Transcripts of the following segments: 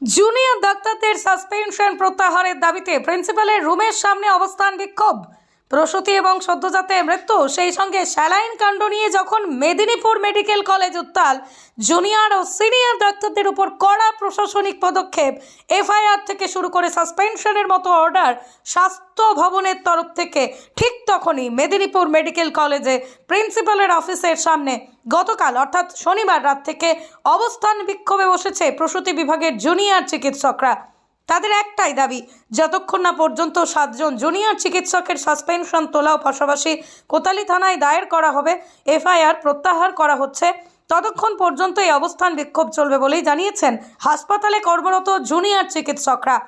Junior ডাক্তারদের suspension প্রত্যাহারের দাবিতে প্রিন্সিপালের রুমের সামনে অবস্থান বিক্ষোভ। প্রসূতি এবং সদ্যজাতে মৃত্যু, সেই সঙ্গে স্যালাইন কাণ্ড নিয়ে যখন মেদিনীপুর মেডিকেল কলেজ উত্তাল, জুনিয়র ও সিনিয়র ডাক্তারদের উপর কড়া প্রশাসনিক পদক্ষেপ, এফআইআর থেকে শুরু করে সাসপেনশনের মতো অর্ডার স্বাস্থ্য ভবনের তরফ থেকে ঠিক তখনই মেদিনীপুর মেডিকেল কলেজে প্রিন্সিপালের অফিসের সামনে গতকাল, অর্থাৎ শনিবার রাত থেকে অবস্থান বিক্ষোভে বসেছে প্রসূতি বিভাগের জুনিয়র চিকিৎসকরা। তাদের একটাই দাবি, যতক্ষণ না পর্যন্ত সাতজন জুনিয়র চিকিৎসকের সাসপেনশন তোলাও পাশাপাশি কোতালি থানায় দায়ের করা হবে, এফআইআর প্রত্যাহার করা হচ্ছে, ততক্ষণ পর্যন্ত এই অবস্থান বিক্ষোভ চলবে বলেই জানিয়েছেন হাসপাতালে কর্মরত জুনিয়র চিকিৎসকরা।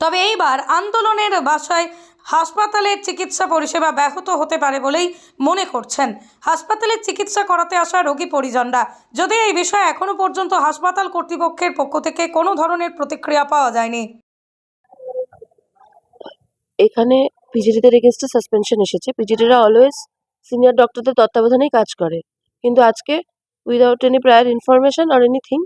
তবে এইবার আন্দোলনের বাসায় হাসপাতালের চিকিৎসা পরিষেবা ব্যাহত হতে পারে বলেই মনে করছেন। হাসপাতালের চিকিৎসা করাতে আসা রোগী পরিজনরা। যদি এই বিষয়ে এখনও পর্যন্ত হাসপাতাল কর্তৃপক্ষের পক্ষ থেকে কোনো ধরনের প্রতিক্রিয়া পাওয়া যায়নি। এখানে পিজিটিদের এগেনস্টে সাসপেনশন এসেছে। পিজিটিরা অলওয়েজ সিনিয়র ডক্টরদের তত্ত্বাবধানেই কাজ করে। কিন্তু আজকে without any prior information or anything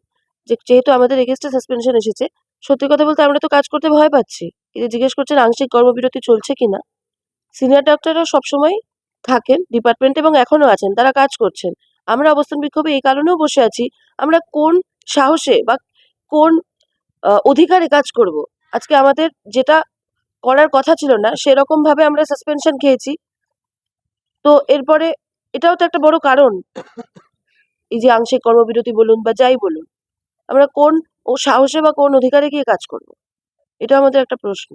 যেহেতু আমাদের এগেনস্টে সাসপেনশন এসেছে, সত্যি কথা বলতে আমরা তো কাজ করতে ভয় পাচ্ছি। এই জিজ্ঞেস করছেন, আংশিক কর্মবিরতি চলছে কিনা? সিনিয়র ডক্টররা সবসময় থাকেন, ডিপার্টমেন্টে এবং এখনও আছেন, তারা কাজ করছেন। আমরা অবস্থান বিক্ষোভে এই কারণেও বসে আছি, আমরা কোন সাহসে বা কোন অধিকারে কাজ করব? আজকে আমাদের যেটা করার কথা ছিল না সেরকম ভাবে আমরা সাসপেনশন খেয়েছি। তো এরপরে এটাও তো একটা বড় কারণ, এই যে আংশিক কর্মবিরতি বলুন বা যাই বলুন, আমরা কোন ও সাহসে বা কোন অধিকারে গিয়ে কাজ করব? এটা আমাদের একটা প্রশ্ন।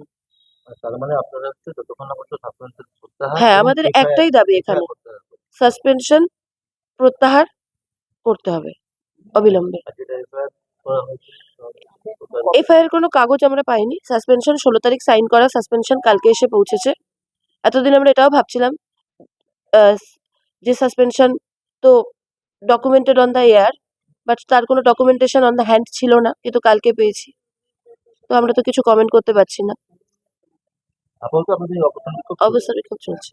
তার মানে আপনারা যতক্ষণ না পর্যন্ত সাসপেনশন প্রত্যাহার হ্যাঁ আমাদের একটাই দাবি এখানে। সাসপেনশন প্রত্যাহার করতে হবে অবিলম্বে। এফআইআর কোনো কাগজ আমরা পাইনি। সাসপেনশন ষোলো তারিখ সাইন করা সাসপেনশন কালকে এসে পৌঁছেছে। এতদিন আমরা এটাও ভাবছিলাম যে সাসপেনশন তো documented on the air but তার কোনো ডকুমেন্টেশন অন দ্য হ্যান্ড ছিল না কিন্তু কালকে পেয়েছি। তো আমরা তো কিছু কমেন্ট করতে পারছি না। বিক্ষোভ চলছে।